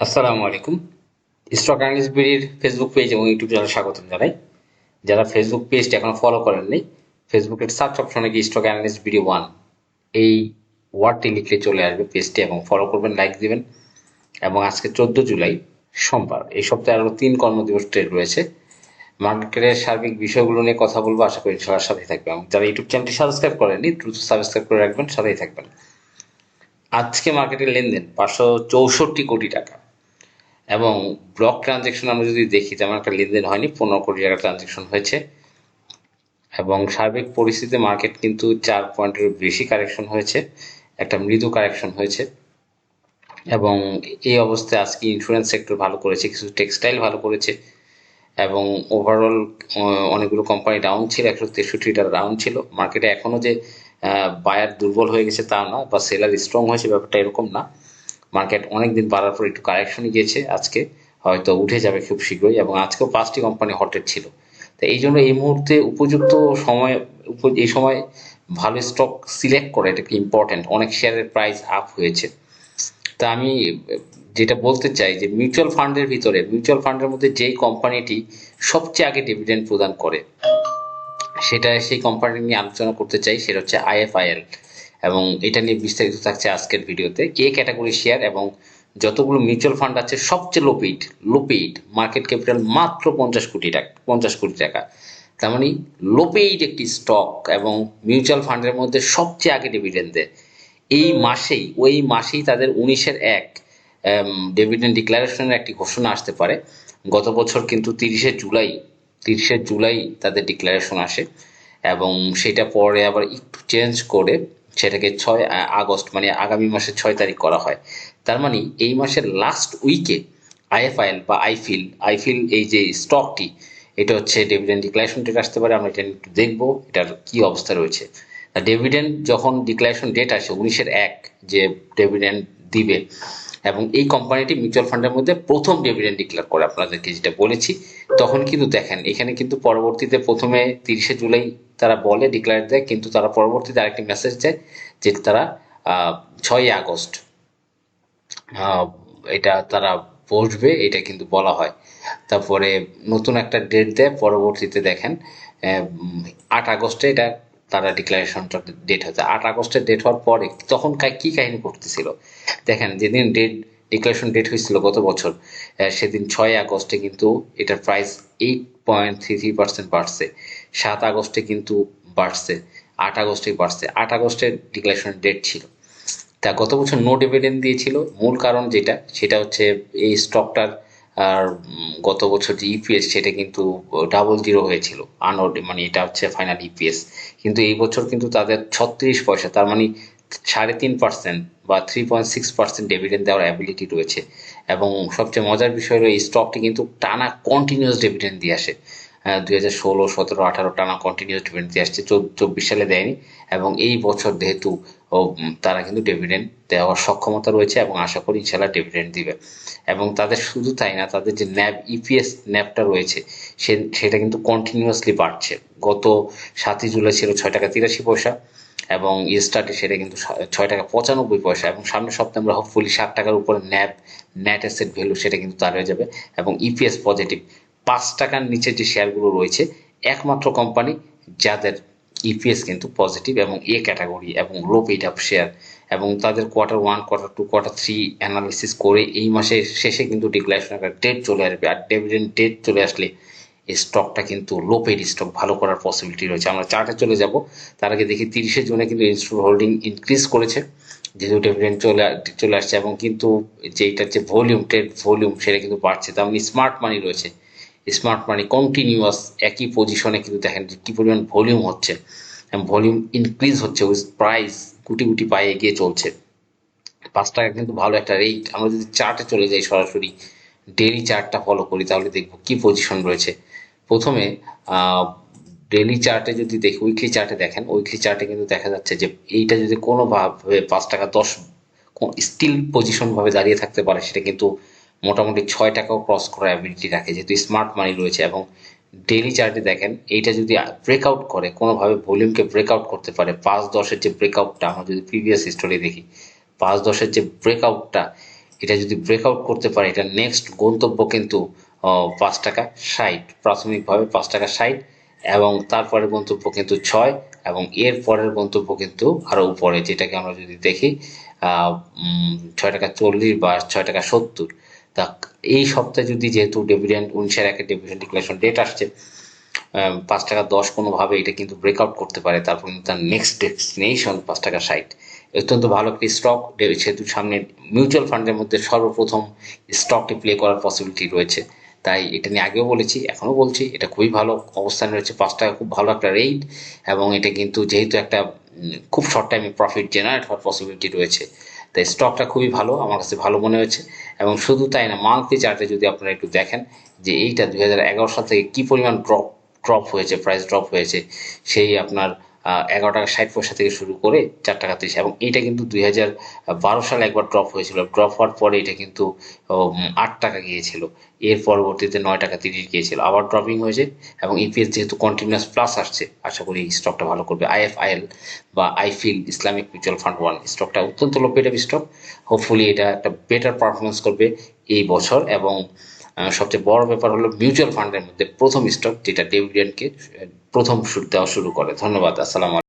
আসসালামু আলাইকুম। Stock analyst বিডির ফেসবুক পেজ এবং ইউটিউব চ্যানেলে স্বাগতম জানাই। যারা ফেসবুক পেজটি এখনও ফলো করেননি ফেসবুকের সার্চ অপশনে গিয়ে স্টক অ্যানালিস্ট বিডি ওয়ান এই ওয়ার্ডটি লিখলে চলে আসবে পেজটি এবং ফলো করবেন লাইক দিবেন। এবং আজকে চোদ্দ জুলাই সোমবার, এই সপ্তাহে আরও তিন কর্মদিবস ট্রেড রয়েছে। মার্কেটের সার্বিক বিষয়গুলো নিয়ে কথা বলব, আশা করি সবার সাথেই থাকবে এবং যারা ইউটিউব চ্যানেলটি সাবস্ক্রাইব করেননি, দ্রুত সাবস্ক্রাইব করে রাখবেন, সাথেই থাকবেন। আজকে মার্কেটের লেনদেন পাঁচশো চৌষট্টি কোটি টাকা। এবং ব্লক ট্রানজেকশন আমরা যদি দেখি তেমন একটা লেনদেন হয়নি, পনেরো কোটি টাকা ট্রানজেকশন হয়েছে। এবং সার্বিক পরিস্থিতিতে মার্কেট কিন্তু চার পয়েন্টের বেশি কারেকশন হয়েছে, একটা মৃদু কারেকশন হয়েছে। এবং এই অবস্থায় আজকে ইন্স্যুরেন্স সেক্টর ভালো করেছে, কিছু টেক্সটাইল ভালো করেছে। এবং ওভারঅল অনেকগুলো কোম্পানি ডাউন ছিল, একশো তেষট্টিটা ডাউন ছিল। মার্কেটে এখনও যে বায়ার দুর্বল হয়ে গেছে তা না বা সেলার স্ট্রং হয়েছে, ব্যাপারটা এরকম না। মার্কেট অনেক দিন বাড়ার পর একটু কারেকশনে গিয়েছে আজকে, হয়তো উঠে যাবে খুব শীঘ্রই এবং আজকেও পাঁচটি কোম্পানি হটেড ছিল। তো এই জন্য এই মুহূর্তে উপযুক্ত সময় এই সময় ভালো স্টক সিলেক্ট করা এটা কি ইম্পর্টেন্ট অনেক শেয়ারের প্রাইস আপ হয়েছে। তা আমি, যেটা বলতে চাই যে মিউচুয়াল ফান্ডের ভিতরে মিউচুয়াল ফান্ডের মধ্যে যেই কোম্পানিটি সবচেয়ে আগে ডিভিডেন্ড প্রদান করে, সেটা সেই কোম্পানি নিয়ে আলোচনা করতে চাই, সেটা হচ্ছে আইএফআইএল এবং এটা নিয়ে বিস্তারিত থাকছে আজকের ভিডিওতে কে ক্যাটাগরি শেয়ার এবং যতগুলো মিউচুয়াল ফান্ড আছে, সবচেয়ে লোপেইড লোপেইড মার্কেট ক্যাপিটাল মাত্র পঞ্চাশ কোটি টাকা, পঞ্চাশ কোটি টাকা। তার মানে লোপেইড একটি স্টক এবং মিউচুয়াল ফান্ডের মধ্যে সবচেয়ে আগে ডিভিডেন্ড দেয়। এই মাসেই, ওই মাসেই তাদের উনিশের এক ডিভিডেন্ড ডিক্লারেশনের একটি ঘোষণা আসতে পারে। গত বছর কিন্তু তিরিশে জুলাই তিরিশে জুলাই তাদের ডিক্লারেশন আসে এবং সেটা পরে আবার একটু চেঞ্জ করে সেটাকে ছয় আগস্ট মানে আগামী মাসে ছয় তারিখ করা হয়। তার মানে এই মাসের লাস্ট উইকে আইএফআইএল বা আইফিল আইফিল এই যে স্টকটি এটা হচ্ছে ডিভিডেন্ড ডিক্লারেশন ডেট আসতে পারে, আমরা এটা একটু দেখব এটার কি অবস্থা রয়েছে। ডিভিডেন্ড যখন ডিক্লারেশন ডেট আসে, উনিশের এক যে ডিভিডেন্ড দিবে এবং এই কোম্পানিটি মিউচুয়াল ফান্ডের মধ্যে প্রথম ডিভিডেন্ড ডিক্লেয়ার করে। আপনাদেরকে যেটা বলেছি, তখন কিন্তু দেখেন, এখানে কিন্তু পরবর্তীতে প্রথমে তিরিশে জুলাই তারা বলে ডিক্লেয়ার দেয়, কিন্তু তারা পরবর্তীতে আরেকটি মেসেজ দেয় যে তারা ছয়ই আগস্ট এটা তারা বসবে, এটা কিন্তু বলা হয়। তারপরে নতুন একটা ডেট দেয়, পরবর্তীতে দেখেন আট আগস্টে এটা তারা ডিক্লারেশনটা ডেট হচ্ছে আট আগস্টের ডেট হওয়ার পরে তখন কী কাহিনী ঘটতেছিল? দেখেন, যেদিন ডেট ডিক্লারেশন ডেট হয়েছিল গত বছর সেদিন ছয় আগস্টে কিন্তু এটার price eight point three three percent বাড়ছে। সাত আগস্টে কিন্তু বাড়ছে, আট আগস্টে বাড়ছে। আট আগস্টের ডিক্লারেশন ডেট ছিল। তা গত বছর নো ডিভিডেন্ড দিয়েছিল। মূল কারণ যেটা, সেটা হচ্ছে এই স্টকটার আর গত বছর যে ইপিএস সেটা কিন্তু ডাবল জিরো হয়েছিল আনওড মানে এটা হচ্ছে ফাইনাল ইপিএস কিন্তু এই বছর কিন্তু তাদের ছত্রিশ পয়সা, তার মানে সাড়ে তিন পার্সেন্ট বা three point six percent dividend দেওয়ার অ্যাবিলিটি রয়েছে। এবং সবচেয়ে মজার বিষয় হলো, এই স্টকটি কিন্তু টানা কন্টিনিউয়াস ডিভিডেন্ড দিয়ে আসে। দুই হাজার ষোলো, সতেরো, আঠারো টানা কন্টিনিউয়াস ডিভিডেন্ড দিয়ে আসছে, চৌ- চব্বিশ সালে দেয়নি। এবং এই বছর যেহেতু ও, তারা কিন্তু ডিভিডেন্ড দেওয়ার সক্ষমতা রয়েছে এবং আশা করি ইনশাল্লাহ ডিভিডেন্ড দিবে। এবং তাদের শুধু তাই না তাদের যে ন্যাব ইপিএস ন্যাবটা রয়েছে সে সেটা কিন্তু কন্টিনিউয়াসলি বাড়ছে। গত সাতই জুলাই ছিল ছয় টাকা তিরাশি পয়সা এবং ইস্টার্টে সেটা কিন্তু ছয় টাকা পঁচানব্বই পয়সা এবং সামনের সপ্তাহে আমরা হোপফুলি ষাট টাকার উপরে ন্যাব নেট অ্যাসেট ভ্যালু সেটা কিন্তু তার হয়ে যাবে এবং ইপিএস পজিটিভ পাঁচ টাকার নিচে যে শেয়ারগুলো রয়েছে একমাত্র কোম্পানি যাদের ইপিএস কিন্তু পজিটিভ এবং এ ক্যাটাগরি এবং লো পেড আপ শেয়ার এবং তাদের quarter one quarter two quarter three analysis করে এই মাসের শেষে কিন্তু ডিক্লারেশন একটা ডেট চলে আসবে আর ডিভিডেন্ড ডেট চলে আসলে এই স্টকটা কিন্তু লো পেড স্টক ভালো করার পসিবিলিটি রয়েছে। আমরা চার্টে চলে যাব। তার আগে দেখি তিরিশে জুনে কিন্তু ইনস্টল হোল্ডিং ইনক্রিজ করেছে। যেহেতু ডিভিডেন্ড চলে চলে আসছে এবং কিন্তু যেইটার যে ভলিউম ট্রেড ভলিউম সেটা কিন্তু বাড়ছে। তার মানে স্মার্ট মানি রয়েছে। স্মার্ট মানি কন্টিনিউয়াস একই পজিশনে কিন্তু দেখেন যে কি পরিমাণ ভলিউম হচ্ছে। ভলিউম ইনক্রিজ হচ্ছে প্রাইস গুটি গুটি পায়ে এগিয়ে চলছে। পাঁচ টাকা কিন্তু ভালো একটা রেট আমরা যদি চার্টে চলে যাই সরাসরি ডেলি চার্টটা ফলো করি, তাহলে দেখব কি পজিশন রয়েছে। প্রথমে ডেলি চার্টে যদি দেখি উইকলি চার্টে দেখেন উইকলি চার্টে কিন্তু দেখা যাচ্ছে যে এইটা যদি কোনোভাবে পাঁচ টাকা দশ স্টিল পজিশনভাবে দাঁড়িয়ে থাকতে পারে, সেটা কিন্তু মোটামুটি ছয় টাকাও ক্রস করার অ্যাবিলিটি রাখে। যেহেতু স্মার্ট মানি রয়েছে এবং ডেলি চার্টে দেখেন, এইটা যদি ব্রেকআউট করে, কোনোভাবে ভলিউমকে ব্রেকআউট করতে পারে, পাঁচ দশের যে ব্রেকআউটটা আমরা যদি প্রিভিয়াস হিস্টোরি দেখি, পাঁচ দশের যে ব্রেকআউটটা এটা যদি ব্রেকআউট করতে পারে, এটা নেক্সট গন্তব্য কিন্তু পাঁচ টাকা ষাট, প্রাথমিকভাবে পাঁচ টাকা ষাট, এবং তারপরের গন্তব্য কিন্তু ছয়, এবং এর পরের গন্তব্য কিন্তু আরও উপরে, যেটাকে আমরা যদি দেখি ছয় টাকা চল্লিশ বা ছয় টাকা সত্তর। তা এই সপ্তাহে যদি যেহেতু ডেভিডেন্ট উনিশের একের ডেভিডেন্ট ডিক্লারেশন ডেট আসছে পাঁচ টাকা দশ কোনোভাবে এটা কিন্তু ব্রেকআউট করতে পারে, তারপর তার নেক্সট ডেস্টিনেশন পাঁচ টাকা ষাট। অত্যন্ত ভালো একটি স্টক যেহেতু সামনে মিউচুয়াল ফান্ডের মধ্যে সর্বপ্রথম স্টকটি প্লে করার পসিবিলিটি রয়েছে। তাই এটা নিয়ে আগেও বলেছি, এখনও বলছি, এটা খুবই ভালো অবস্থানে রয়েছে, পাঁচ টাকা খুব ভালো একটা রেট এবং এটা কিন্তু যেহেতু একটা খুব শর্ট টাইমে প্রফিট জেনারেট হওয়ার পসিবিলিটি রয়েছে। তাই স্টকটা খুবই ভালো, আমার কাছে ভালো মনে হয়েছে। এবং শুধু তাই না মান্থলি চার্টে যদি আপনারা একটু দেখেন যে এইটা দুই হাজার এগারো সাল থেকে কি পরিমাণ ড্রপ ড্রপ হয়েছে প্রাইস ড্রপ হয়েছে, সেই আপনার এগারো টাকা ষাট পয়সা থেকে শুরু করে চার টাকা তিরিশ। এবং এইটা কিন্তু দুই হাজার বারো সালে একবার ড্রপ হয়েছিল। ড্রপ হওয়ার পরে এটা কিন্তু আট টাকা গিয়েছিল। এর পরবর্তীতে নয় টাকা তিরিশ গিয়েছিল। আবার ড্রপিং হয়েছে এবং ইপিএস যেহেতু কন্টিনিউয়াস প্লাস আসছে, আশা করি এই স্টকটা ভালো করবে। আইএফআইএল বা IFIL Islamic mutual fund one স্টকটা অত্যন্ত লোপেটেড স্টক হোপফুলি এটা একটা বেটার পারফরমেন্স করবে এই বছর এবং সবচেয়ে বড় ব্যাপার হলো মিউচুয়াল ফান্ডের মধ্যে প্রথম স্টক যেটা ডেভিডেন্ডকে প্রথম সুদ দেওয়া শুরু করে। ধন্যবাদ, আসসালাম